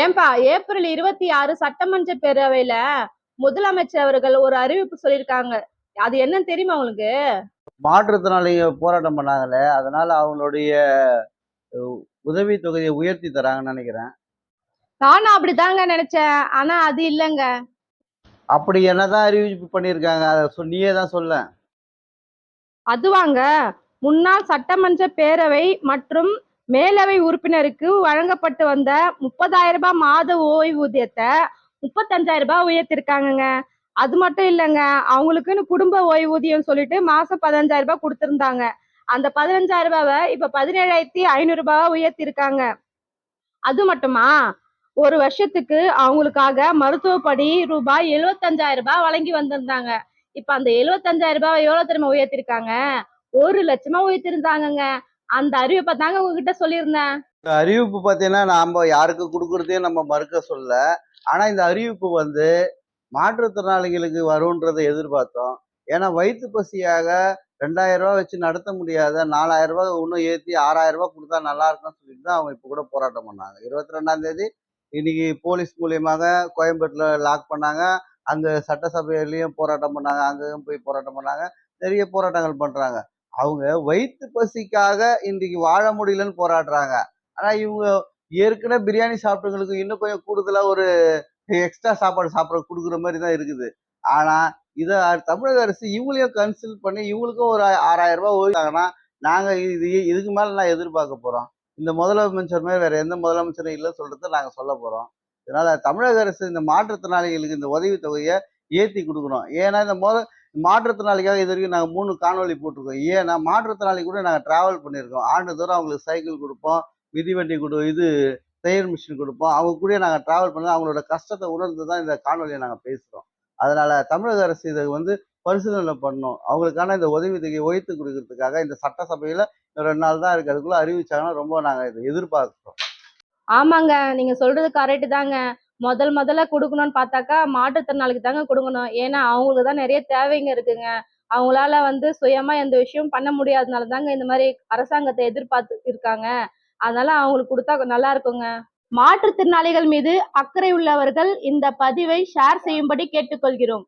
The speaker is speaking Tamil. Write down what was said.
ஏன்பா ஏப்ரல் இருபத்தி ஆறு சட்டமன்ற பேரவையில முதலமைச்சர் அவர்கள் ஒரு அறிவிப்பு சொல்லியிருக்காங்க. அது என்னன்னு தெரியுமா உங்களுக்கு? மாற்றுத்திறனாளிங்க போராட்டம் பண்ணாங்களே அதனால அவங்களுடைய உதவி தொகையை உயர்த்தி தராங்கன்னு நினைக்கிறேன். நானும் அப்படிதாங்க நினைச்சேன் ஆனா அது இல்லைங்க. அப்படி என்னதான் அறிவிப்பு பண்ணியிருக்காங்க அதை நீயே தான் சொல்ல. அதுவாங்க முன்னாள் சட்டமன்ற பேரவை மற்றும் மேலவை உறுப்பினருக்கு வழங்கப்பட்டு வந்த முப்பதாயிரம் ரூபாய் மாத ஓய்வூதியத்தை முப்பத்தஞ்சாயிரம் ரூபாய் உயர்த்திருக்காங்கங்க. அது மட்டும் இல்லைங்க அவங்களுக்குன்னு குடும்ப ஓய்வூதியம் சொல்லிட்டு மாசம் பதினஞ்சாயிரம் ரூபாய் கொடுத்துருந்தாங்க. அந்த பதினஞ்சாயிரம் ரூபாவை இப்ப பதினேழாயிரத்தி ஐநூறு ரூபாவா உயர்த்திருக்காங்க. அது மட்டுமா? ஒரு வருஷத்துக்கு அவங்களுக்காக மருத்துவப்படி ரூபாய் எழுபத்தஞ்சாயிரம் ரூபாய் வழங்கி வந்திருந்தாங்க. இப்ப அந்த எழுபத்தஞ்சாயிரம் ரூபாய் எவ்வளவு தெரியுமா உயர்த்திருக்காங்க? ஒரு லட்சமா உயர்த்திருந்தாங்கங்க. அந்த அறிவிப்பை தாங்க உங்ககிட்ட சொல்லியிருந்தேன். இந்த அறிவிப்பு பார்த்தீங்கன்னா நாம யாருக்கு கொடுக்கறதையும் நம்ம மறுக்க சொல்ல. ஆனா இந்த அறிவிப்பு வந்து மாற்றுத்திறனாளிகளுக்கு வரும்ன்றதை எதிர்பார்த்தோம். ஏன்னா வயிற்று பசியாக ரெண்டாயிரம் ரூபாய் வச்சு நடத்த முடியாத நாலாயிரம் ரூபாய் இன்னும் ஏற்றி ஆறாயிரம் ரூபாய் கொடுத்தா நல்லா இருக்கும்னு சொல்லிட்டு தான் அவங்க இப்போ கூட போராட்டம் பண்ணாங்க. இருபத்தி ரெண்டாம் தேதி இன்னைக்கு போலீஸ் மூலியமாக கோயம்பேட்டில் லாக் பண்ணாங்க. அங்கே சட்டசபையிலையும் போராட்டம் பண்ணாங்க. அங்கேயும் போய் போராட்டம் பண்ணாங்க. நிறைய போராட்டங்கள் பண்ணுறாங்க அவங்க வயிற்று பசிக்காக இன்றைக்கு வாழ முடியலன்னு போராடுறாங்க. ஆனா இவங்க ஏற்கனவே பிரியாணி சாப்பிட்டவங்களுக்கு இன்னும் கொஞ்சம் கூடுதலா ஒரு எக்ஸ்ட்ரா சாப்பாடு சாப்பிட கொடுக்குற மாதிரி தான் இருக்குது. ஆனா இதை தமிழக அரசு இவங்களையும் கன்சல்ட் பண்ணி இவங்களுக்கும் ஒரு ஆறாயிரம் ரூபாய் ஓய்வாங்கன்னா நாங்க இது இதுக்கு மேல நான் எதிர்பார்க்க போறோம். இந்த முதலமைச்சர் மாதிரி வேற எந்த முதலமைச்சரும் இல்லை சொல்றதை நாங்க சொல்ல போறோம். இதனால தமிழக அரசு இந்த மாற்றுத்திறனாளிகளுக்கு இந்த உதவி தொகையை ஏத்தி கொடுக்கணும். ஏன்னா இந்த முத மாற்றுத்திறனாளிக்காக இது வரைக்கும் நாங்கள் மூணு காணொலி போட்டிருக்கோம். ஏன்னா மாற்றுத்திறனாளி கூட நாங்கள் ட்ராவல் பண்ணியிருக்கோம். ஆண்டுதோறும் அவங்களுக்கு சைக்கிள் கொடுப்போம் மிதிவண்டி கொடு இது தையல் மிஷின் கொடுப்போம். அவங்க கூட நாங்கள் ட்ராவல் பண்ணி அவங்களோட கஷ்டத்தை உணர்ந்து தான் இந்த காணொலியை நாங்கள் பேசுகிறோம் அதனால் தமிழக அரசு இதை வந்து பரிசீலனை பண்ணணும். அவங்களுக்கான இந்த உதவி தொகையை உயர்த்து கொடுக்கறதுக்காக இந்த சட்டசபையில் ரெண்டு நாள் தான் இருக்குது அதுக்குள்ளே அறிவிச்சாங்கன்னா ரொம்ப நாங்கள் இதை எதிர்பார்க்குறோம். ஆமாங்க. நீங்கள் சொல்கிறது கரெக்டு தாங்க. முதல் முதல்ல கொடுக்கணும்னு பார்த்தாக்கா மாற்றுத்திறனாளிக்கு தாங்க கொடுக்கணும். ஏன்னா அவங்களுக்கு தான் நிறைய தேவைங்க இருக்குங்க. அவங்களால வந்து சுயமா எந்த விஷயமும் பண்ண முடியாதனால தாங்க இந்த மாதிரி அரசாங்கத்தை எதிர்பார்த்து இருக்காங்க. அதனால அவங்களுக்கு கொடுத்தா நல்லா இருக்குங்க. மாற்றுத்திறனாளிகள் மீது அக்கறை உள்ளவர்கள் இந்த பதிவை ஷேர் செய்யும்படி கேட்டுக்கொள்கிறோம்.